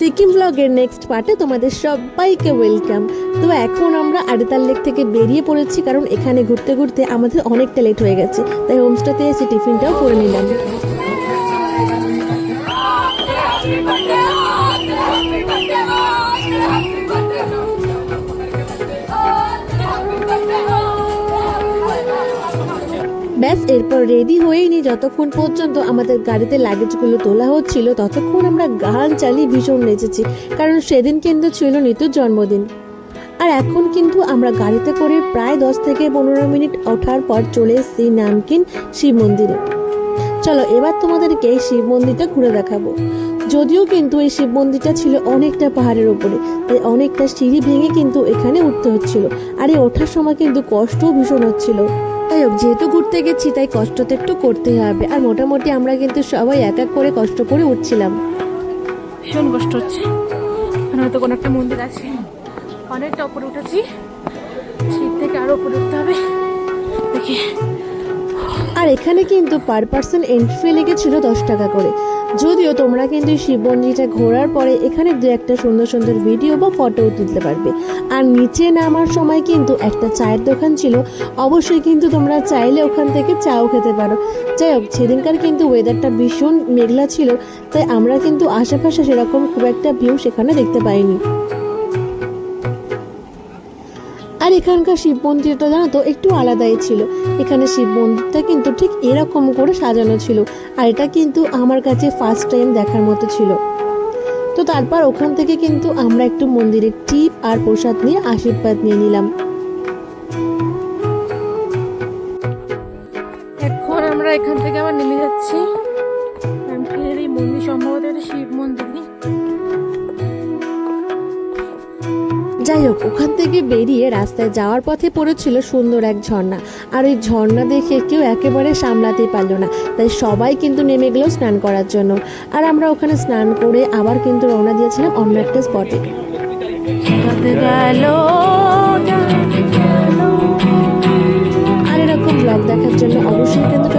সিকিম ব্লগের নেক্সট পার্টে তোমাদের সবাইকে ওয়েলকাম তো এখন আমরা আড়িতাল লেক থেকে বেরিয়ে পড়েছি কারণ এখানে ঘুরতে ঘুরতে আমাদের অনেকটা লেট হয়ে গেছে। তাই হোমস্টেতে এসে টিফিনটাও করে নিলাম। ব্যাস, এরপর রেডি হয়েই নি। যতক্ষণ পর্যন্ত আমাদের গাড়িতে লাগেজগুলো তোলা হচ্ছিল, ততক্ষণ আমরা গান চালিয়ে ভীষণ নেচেছি, কারণ সেদিন কিন্তু ছিল নিতুর জন্মদিন। আর এখন কিন্তু আমরা গাড়িতে করে প্রায় দশ থেকে পনেরো মিনিট ওঠার পর চলে এসেছি নামকিন শিব মন্দিরে। চলো, এবার তোমাদেরকে এই শিব মন্দিরটা ঘুরে দেখাবো। যদিও কিন্তু এই শিব মন্দিরটা ছিল অনেকটা পাহাড়ের উপরে, তাই অনেকটা সিঁড়ি ভেঙে কিন্তু এখানে উঠতে হচ্ছিল, আর এই ওঠার সময় কিন্তু কষ্টও ভীষণ হচ্ছিল। যাই হোক যেহেতু ঘুরতে গেছি তাই কষ্ট তো একটু করতে হবে। আর মোটামুটি আমরা কিন্তু সবাই এক এক করে কষ্ট করে উঠছিলাম। ভীষণ কষ্ট হচ্ছে। হয়তো কোনো একটা মন্দির আছে। অনেকটা ওপরে উঠেছি। সিট থেকে আরও উপরে উঠতে হবে। দেখি। আর এখানে কিন্তু পার পার্সন এন্ট্রি লেগেছিল দশ টাকা করে। যদিও তোমরা কিন্তু শিব মন্দিরটা ঘোরার পরে এখানে দু একটা সুন্দর সুন্দর ভিডিও বা ফটোও তুলতে পারবে। আর নিচে নামার সময় কিন্তু একটা চায়ের দোকান ছিল, অবশ্যই কিন্তু তোমরা চাইলে ওখান থেকে চাও খেতে পারো। যাই হোক, সেদিনকার কিন্তু ওয়েদারটা ভীষণ মেঘলা ছিল, তাই আমরা কিন্তু আশেপাশে সেরকম খুব একটা ভিউ সেখানে দেখতে পাইনি। আর এখানকার শিব মন্দিরটা জানো তো, একটু আলাদাই ছিল। এখানে শিব মন্দিরটা কিন্তু ঠিক এরকম করে সাজানো ছিল। আর এটা কিন্তু আমার কাছে ফার্স্ট টাইম দেখার মতো ছিল। তো তারপর ওখান থেকে কিন্তু আমরা একটু মন্দিরের টিপ আর প্রসাদ নিয়ে আশীর্বাদ নিয়ে নিলাম। এখন আমরা এখান থেকে আবার নেমে যাচ্ছি। মন্দির সম্ভবত শিব মন্দিরই যাই হোক ওখান থেকে বেরিয়ে রাস্তায় যাওয়ার পথে পড়েছিল সুন্দর এক ঝর্ণা। আর ওই ঝর্ণা দেখে কেউ একেবারে সামলাতেই পারল না। তাই সবাই কিন্তু নেমে গেল স্নান করার জন্য। আর আমরা ওখানে স্নান করে আবার কিন্তু রওনা দিয়েছিলাম অন্য একটা স্পটে। আর এরকম ব্লগ দেখার জন্য অবশ্যই কিন্তু